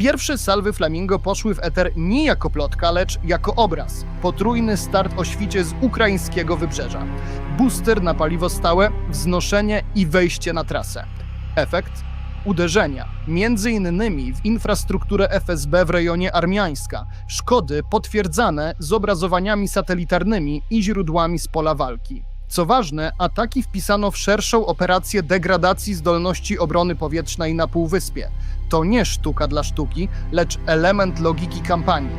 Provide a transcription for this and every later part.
Pierwsze salwy Flamingo poszły w eter nie jako plotka, lecz jako obraz. Potrójny start o świcie z ukraińskiego wybrzeża. Booster na paliwo stałe, wznoszenie i wejście na trasę. Efekt? Uderzenia, między innymi w infrastrukturę FSB w rejonie Armiańska. Szkody potwierdzane zobrazowaniami satelitarnymi i źródłami z pola walki. Co ważne, ataki wpisano w szerszą operację degradacji zdolności obrony powietrznej na Półwyspie. To nie sztuka dla sztuki, lecz element logiki kampanii.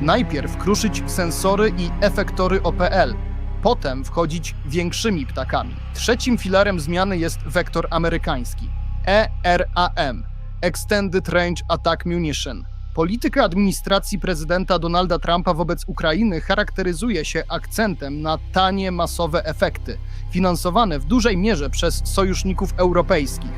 Najpierw kruszyć sensory i efektory OPL, potem wchodzić większymi ptakami. Trzecim filarem zmiany jest wektor amerykański ERAM Extended Range Attack Munition. Polityka administracji prezydenta Donalda Trumpa wobec Ukrainy charakteryzuje się akcentem na tanie, masowe efekty, finansowane w dużej mierze przez sojuszników europejskich.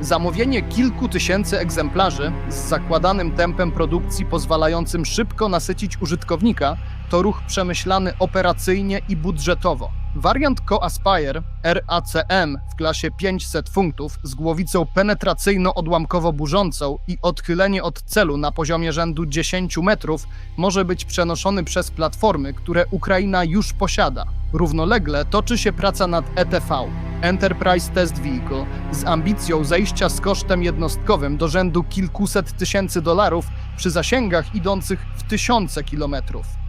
Zamówienie kilku tysięcy egzemplarzy z zakładanym tempem produkcji pozwalającym szybko nasycić użytkownika to ruch przemyślany operacyjnie i budżetowo. Wariant Co-Aspire RACM w klasie 500 funtów z głowicą penetracyjno-odłamkowo-burzącą i odchylenie od celu na poziomie rzędu 10 metrów może być przenoszony przez platformy, które Ukraina już posiada. Równolegle toczy się praca nad ETV Enterprise Test Vehicle z ambicją zejścia z kosztem jednostkowym do rzędu kilkuset tysięcy dolarów przy zasięgach idących w tysiące kilometrów.